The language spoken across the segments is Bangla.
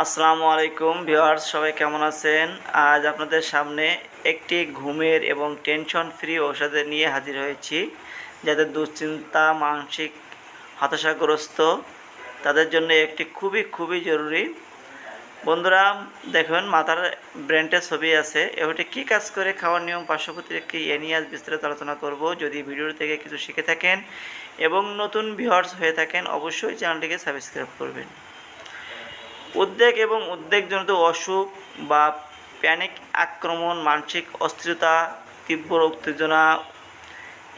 আসসালামু আলাইকুম ভিউয়ার্স, সবাই কেমন আছেন? আজ আপনাদের সামনে একটি ঘুমের এবং টেনশন ফ্রি ঔষধ নিয়ে হাজির হয়েছি, যাদের দুশ্চিন্তা, মানসিক হতাশাগ্রস্ত, তাদের জন্য একটি খুবই খুবই জরুরি। বন্ধুরা, দেখুন, মাথার ব্রেনটের ছবি আছে। এটি কী কাজ করে খাওয়ার নিয়ম পার্শ্ববর্তী একটি এ নিয়ে আজ বিস্তারিত আলোচনা করব। যদি ভিডিও থেকে কিছু শিখে থাকেন এবং নতুন ভিউয়ার্স হয়ে থাকেন, অবশ্যই চ্যানেলটিকে সাবস্ক্রাইব করবেন। উদ্বেগ এবং উদ্বেগজনিত অসুখ বা প্যানিক আক্রমণ, মানসিক অস্থিরতা, তীব্র উত্তেজনা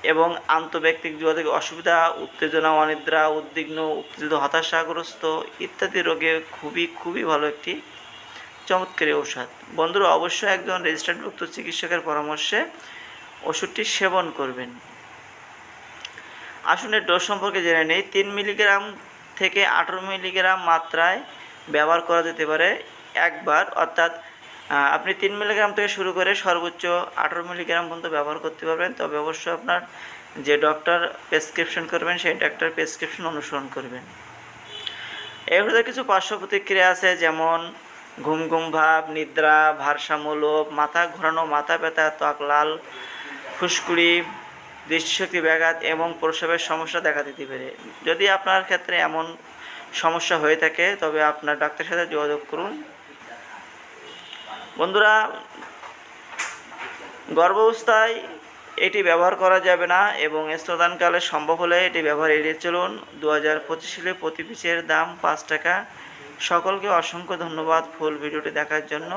এবং আন্তঃব্যক্তিক যোগাযোগ অসুবিধা, উত্তেজনা, অনিদ্রা, উদ্বিগ্ন, উত্তেজিত, হতাশাগ্রস্ত ইত্যাদি রোগে খুবই খুবই ভালো একটি চমৎকারী ঔষধ। বন্ধুরা, অবশ্যই একজন রেজিস্টার্ডভুক্ত চিকিৎসকের পরামর্শে ওষুধটি সেবন করবেন। আসুন এর ডোজ সম্পর্কে জেনে নেই। তিন মিলিগ্রাম থেকে আঠেরো মিলিগ্রাম মাত্রায় ব্যবহার করা যেতে পারে একবার, অর্থাৎ আপনি তিন মিলিগ্রাম থেকে শুরু করে সর্বোচ্চ আঠেরো মিলিগ্রাম পর্যন্ত ব্যবহার করতে পারবেন। তবে অবশ্যই আপনার যে ডক্টর প্রেসক্রিপশন করবেন, সেই ডাক্তার প্রেসক্রিপশন অনুসরণ করবেন। ওষুধের কিছু পার্শ্ব প্রতিক্রিয়া আছে, যেমন ঘুম ঘুম ভাব, নিদ্রা, ভারসাম্য লোভ, মাথা ঘোরানো, মাথা ব্যথা, ত্বক লাল, ফুসকুড়ি, দৃষ্টিশক্তি ব্যাঘাত এবং প্রসবের সমস্যা দেখা দিতে পারে। যদি আপনার ক্ষেত্রে এমন সমস্যা হয়ে থাকে, তবে আপনার ডাক্তারের সাথে যোগাযোগ করুন। বন্ধুরা, গর্ভাবস্থায় এটি ব্যবহার করা যাবে না এবং স্তদানকালে সম্ভব হলে এটি ব্যবহার এড়িয়ে চলুন। দু হাজার পঁচিশ সালে প্রতি পিসের দাম পাঁচ টাকা। সকলকে অসংখ্য ধন্যবাদ ফুল ভিডিওটি দেখার জন্য।